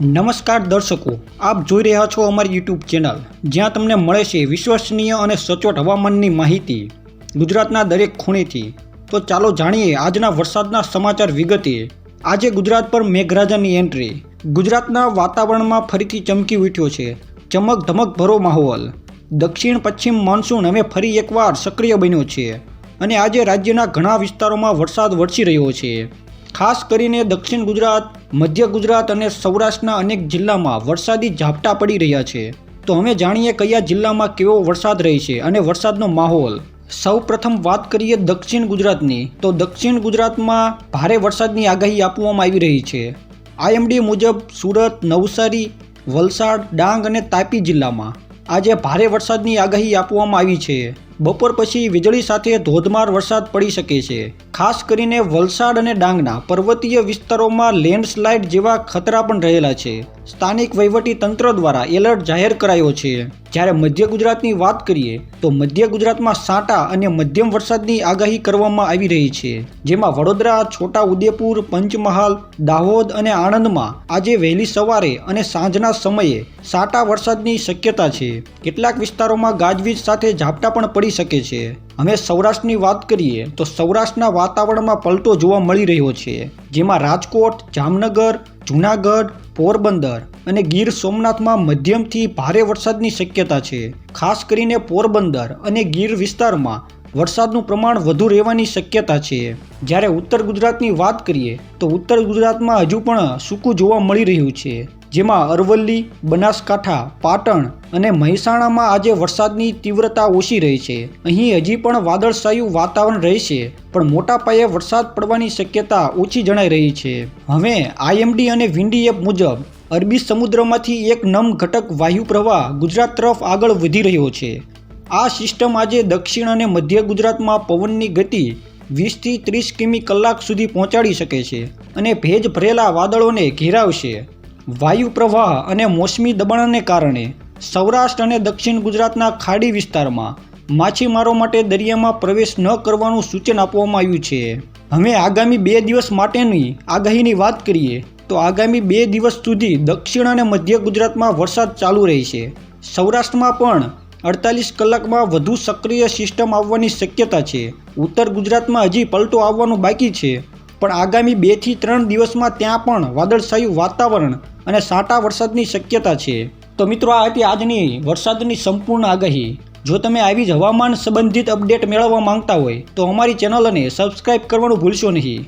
નમસ્કાર દર્શકો, આપ જોઈ રહ્યા છો અમારી યુટ્યુબ ચેનલ. જ્યાં તમને મળે છે વિશ્વસનીય અને સચોટ હવામાનની માહિતી ગુજરાતના દરેક ખૂણેથી. તો ચાલો જાણીએ આજના વરસાદના સમાચાર વિગતે. આજે ગુજરાત પર મેઘરાજાની એન્ટ્રી. ગુજરાતના વાતાવરણમાં ફરીથી ચમકી ઉઠ્યો છે. ચમક ધમક ભરો માહોલ. દક્ષિણ પશ્ચિમ મોન્સૂન હવે ફરી એકવાર સક્રિય બન્યો છે. અને આજે રાજ્યના ઘણા વિસ્તારોમાં વરસાદ વરસી રહ્યો છે. ખાસ કરીને દક્ષિણ ગુજરાત, મધ્ય ગુજરાત અને સૌરાષ્ટ્રના અનેક જિલ્લામાં વરસાદી ઝાપટા પડી રહ્યા છે. તો હવે જાણીએ કયા જિલ્લામાં કેવો વરસાદ રહેશે અને વરસાદનો માહોલ. સૌ પ્રથમ વાત કરીએ દક્ષિણ ગુજરાતની. તો દક્ષિણ ગુજરાતમાં ભારે વરસાદની આગાહી આપવામાં આવી રહી છે. આઈએમડી મુજબ સુરત, નવસારી, વલસાડ, ડાંગ અને તાપી જિલ્લામાં આજે ભારે વરસાદની આગાહી આપવામાં આવી છે. બપોર પછી વીજળી સાથે ધોધમાર વરસાદ પડી શકે છે. ખાસ કરીને વલસાડ અને ડાંગના પર્વતીય વિસ્તારોમાં લેન્ડસ્લાઇડ જેવા ખતરા પણ રહેલા છે. સ્થાનિક વહીવટી તંત્ર દ્વારા એલર્ટ જાહેર કરાયો છે. જ્યારે મધ્ય ગુજરાતની વાત કરીએ, તો મધ્ય ગુજરાતમાં સાંટા અને મધ્યમ વરસાદની આગાહી કરવામાં આવી રહી છે. જેમાં વડોદરા, છોટા ઉદેપુર, પંચમહાલ, દાહોદ અને આણંદમાં આજે વહેલી સવારે અને સાંજના સમયે સાંટા વરસાદની શક્યતા છે. કેટલાક વિસ્તારોમાં ગાજવીજ સાથે ઝાપટા પણ પડી શકે છે. હવે સૌરાષ્ટ્રની વાત કરીએ તો સૌરાષ્ટ્રના વાતાવરણમાં પલટો જોવા મળી રહ્યો છે. જેમાં રાજકોટ, જામનગર, જૂનાગઢ, પોરબંદર અને ગીર સોમનાથમાં મધ્યમથી ભારે વરસાદની શક્યતા છે. ખાસ કરીને પોરબંદર અને ગીર વિસ્તારમાં વરસાદનું પ્રમાણ વધુ રહેવાની શક્યતા છે. જ્યારે ઉત્તર ગુજરાતની વાત કરીએ, તો ઉત્તર ગુજરાતમાં હજુ પણ સૂકું જોવા મળી રહ્યું છે. જેમાં અરવલ્લી, બનાસકાંઠા, પાટણ અને મહેસાણામાં આજે વરસાદની તીવ્રતા ઓછી રહી છે. અહીં હજી પણ વાદળછાયું વાતાવરણ રહેશે, પણ મોટા પાયે વરસાદ પડવાની શક્યતા ઓછી જણાઈ રહી છે. હવે આઈએમડી અને વિન્ડી એપ મુજબ, અરબી સમુદ્રમાંથી એક નમ ઘટક વાયુ પ્રવાહ ગુજરાત તરફ આગળ વધી રહ્યો છે. આ સિસ્ટમ આજે દક્ષિણ અને મધ્ય ગુજરાતમાં પવનની ગતિ વીસથી ત્રીસ કિમી કલાક સુધી પહોંચાડી શકે છે અને ભેજ ભરેલા વાદળોને ઘેરાવશે. વાયુ પ્રવાહ અને મોસમી દબાણને કારણે સૌરાષ્ટ્ર અને દક્ષિણ ગુજરાતના ખાડી વિસ્તારમાં માછીમારો માટે દરિયામાં પ્રવેશ ન કરવાનું સૂચન આપવામાં આવ્યું છે. હવે આગામી બે દિવસ માટેની આગાહીની વાત કરીએ તો આગામી બે દિવસ સુધી દક્ષિણ અને મધ્ય ગુજરાતમાં વરસાદ ચાલુ રહેશે. સૌરાષ્ટ્રમાં પણ અડતાલીસ કલાકમાં વધુ સક્રિય સિસ્ટમ આવવાની શક્યતા છે. ઉત્તર ગુજરાતમાં હજી પલટો આવવાનું બાકી છે, પણ આગામી બેથી ત્રણ દિવસમાં ત્યાં પણ વાદળછાયું વાતાવરણ અને સાંટા વરસાદની શક્યતા છે. તો મિત્રો, આ હતી આજની વરસાદની સંપૂર્ણ આગાહી. જો તમે આવી જ હવામાન સંબંધિત અપડેટ મેળવવા માંગતા હોય, તો અમારી ચેનલને સબસ્ક્રાઇબ કરવાનું ભૂલશો નહીં.